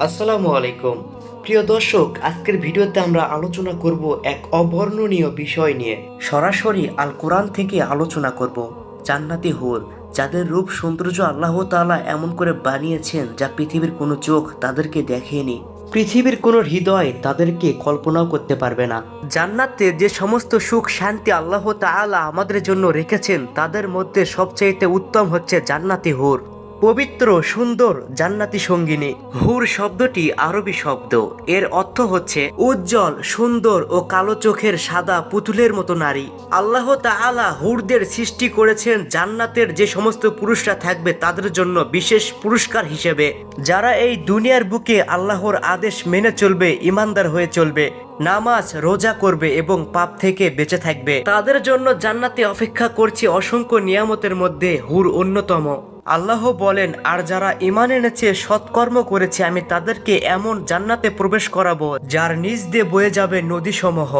আসসালামু আলাইকুম। প্রিয় দর্শক, আজকের ভিডিওতে আমরা আলোচনা করব এক অবর্ণনীয় বিষয় নিয়ে। সরাসরি আল কোরআন থেকে আলোচনা করব। জান্নাতি হুর, যাদের রূপ সৌন্দর্য আল্লাহ তাআলা এমন করে বানিয়েছেন যা পৃথিবীর কোনো চোখ তাদেরকে দেখেনি। পৃথিবীর কোনো হৃদয় তাদেরকে কল্পনাও করতে পারবে না। জান্নাতে যে সমস্ত সুখ শান্তি আল্লাহ তাআলা আমাদের জন্য রেখেছেন, তাদের মধ্যে সবচাইতে উত্তম হচ্ছে জান্নাতি হুর। পবিত্র, সুন্দর, জান্নাতি সঙ্গিনী। হুর শব্দটি আরবি শব্দ। এর অর্থ হচ্ছে উজ্জ্বল, সুন্দর ও কালো চোখের সাদা পুতুলের মতো নারী। আল্লাহ তাআলা হুরদের সৃষ্টি করেছেন জান্নাতের যে সমস্ত পুরুষরা থাকবে তাদের জন্য বিশেষ পুরস্কার হিসেবে। যারা এই দুনিয়ার বুকে আল্লাহর আদেশ মেনে চলবে ইমানদার হয়ে চলবে, নামাজ, রোজা করবে এবং পাপ থেকে বেঁচে থাকবে, তাদের জন্য জান্নাতে অপেক্ষা করছে অসংখ্য নিয়ামতের মধ্যে হুর অন্যতম। আল্লাহ বলেন, আর যারা ইমান এনেছে, সৎকর্ম করেছে, আমি তাদেরকে এমন জান্নাতে প্রবেশ করাবো, যার নিজ দিয়ে বয়ে যাবে নদীসমূহ।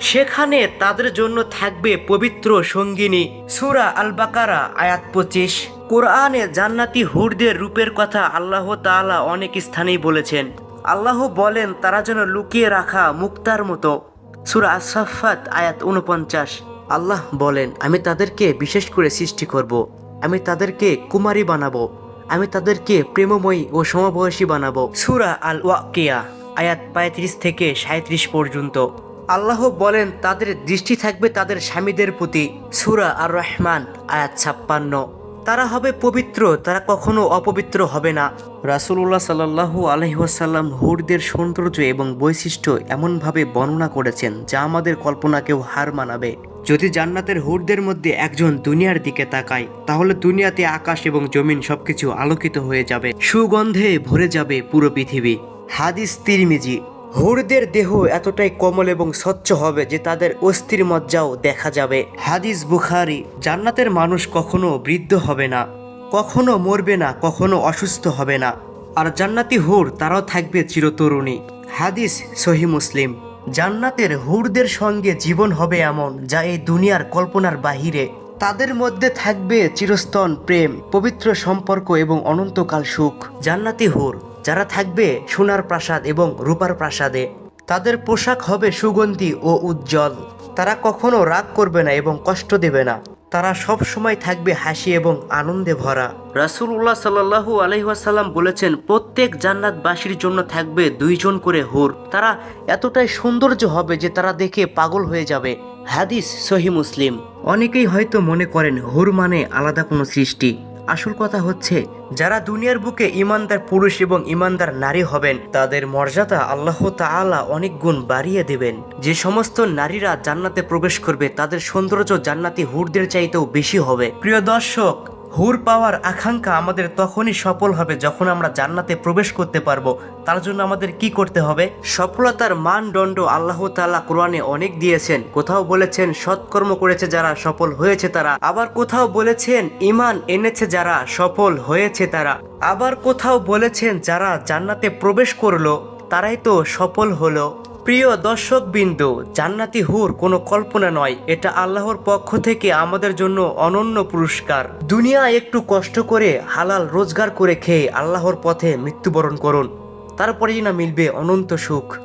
সেখানে তাদের জন্য থাকবে পবিত্র সঙ্গিনী। সুরা আল বাকারা আয়াত পঁচিশ। কোরআনে জান্নাতি হুরদের রূপের কথা আল্লাহ তাআলা অনেক স্থানেই বলেছেন। আল্লাহ বলেন, তারা যেন লুকিয়ে রাখা মুক্তার মতো। সুরা আসাফাত আয়াত উনপঞ্চাশ আল্লাহ বলেন, আমি তাদেরকে বিশেষ করে সৃষ্টি করব। আমি তাদেরকে কুমারী বানাবো। আমি তাদেরকে প্রেমময়ী ও সমবয়সী বানাবো। সুরা আল ওয়াকিয়া আয়াত পঁয়ত্রিশ থেকে সাঁত্রিশ পর্যন্ত। আল্লাহ বলেন, তাদের দৃষ্টি থাকবে তাদের স্বামীদের প্রতি। সুরা আর রহমান আয়াত ছাপ্পান্ন। তারা হবে পবিত্র, তারা কখনো অপবিত্র হবে না। রাসুল্লাহ সাল্লাহু আলহিহাসাল্লাম হুরদের সৌন্দর্য এবং বৈশিষ্ট্য এমনভাবে বর্ণনা করেছেন, যা আমাদের কল্পনাকেও হার মানাবে। যদি জান্নাতের হুরদের মধ্যে একজন দুনিয়ার দিকে তাকায়, তাহলে দুনিয়াতে আকাশ এবং জমিন সবকিছু আলোকিত হয়ে যাবে, সুগন্ধে ভরে যাবে পুরো পৃথিবী। হাদিস তিরমিজি হুরদের দেহ এতটাই কোমল এবং স্বচ্ছ হবে যে তাদের অস্থির মজ্জাও দেখা যাবে। হাদিস বুখারি, জান্নাতের মানুষ কখনো বৃদ্ধ হবে না, কখনো মরবে না, কখনো অসুস্থ হবে না। আর জান্নাতি হুর, তারাও থাকবে চিরতরুণী। হাদিস সহি মুসলিম। জান্নাতের হুরদের সঙ্গে জীবন হবে এমন যা এই দুনিয়ার কল্পনার বাহিরে। তাদের মধ্যে থাকবে চিরস্তন প্রেম, পবিত্র সম্পর্ক এবং অনন্তকাল সুখ। জান্নাতি হুর যারা থাকবে সোনার প্রাসাদ এবং রূপার প্রাসাদে, তাদের পোশাক হবে সুগন্ধি ও উজ্জ্বল। তারা কখনো রাগ করবে না এবং কষ্ট দেবে না। তারা সব সময় থাকবে হাসি এবং আনন্দে ভরা। রাসুল্লাহ সাল্লাহু আলহিহাসাল্লাম বলেছেন, প্রত্যেক জান্নাতবাসীর জন্য থাকবে দুইজন করে হুর। তারা এতটাই সৌন্দর্য হবে যে তারা দেখে পাগল হয়ে যাবে। হাদিস সহি মুসলিম। অনেকেই হয়তো মনে করেন হুর মানে আলাদা কোনো সৃষ্টি। আসল কথা হচ্ছে, যারা দুনিয়ার বুকে ইমানদার পুরুষ এবং ইমানদার নারী হবেন, তাদের মর্যাদা আল্লাহ তালা অনেক গুণ বাড়িয়ে দেবেন। যে সমস্ত নারীরা জান্নাতে প্রবেশ করবে, তাদের সৌন্দর্য জান্নাতি হুরদের চাইতেও বেশি হবে। প্রিয় দর্শক হুর পাওয়ার আকাঙ্ক্ষা আমাদের তখনই সফল হবে যখন আমরা জান্নাতে প্রবেশ করতে পারব। তার জন্য আমাদের কি করতে হবে? সফলতার মানদণ্ড আল্লাহ তাআলা কোরআনে অনেক দিয়েছেন। কোথাও বলেছেন, সৎকর্ম করেছে যারা সফল হয়েছে তারা। আবার কোথাও বলেছেন ইমান এনেছে যারা সফল হয়েছে তারা। আবার কোথাও বলেছেন, যারা জান্নাতে প্রবেশ করল, তারাই তো সফল হলো। প্রিয় দর্শক বিন্দু জান্নাতি হুর কোনো কল্পনা নয়। এটা আল্লাহর পক্ষ থেকে আমাদের জন্য অনন্য পুরস্কার। দুনিয়া একটু কষ্ট করে, হালাল রোজগার করে খেয়ে আল্লাহর পথে মৃত্যুবরণ করুন। তারপরেই না মিলবে অনন্ত সুখ।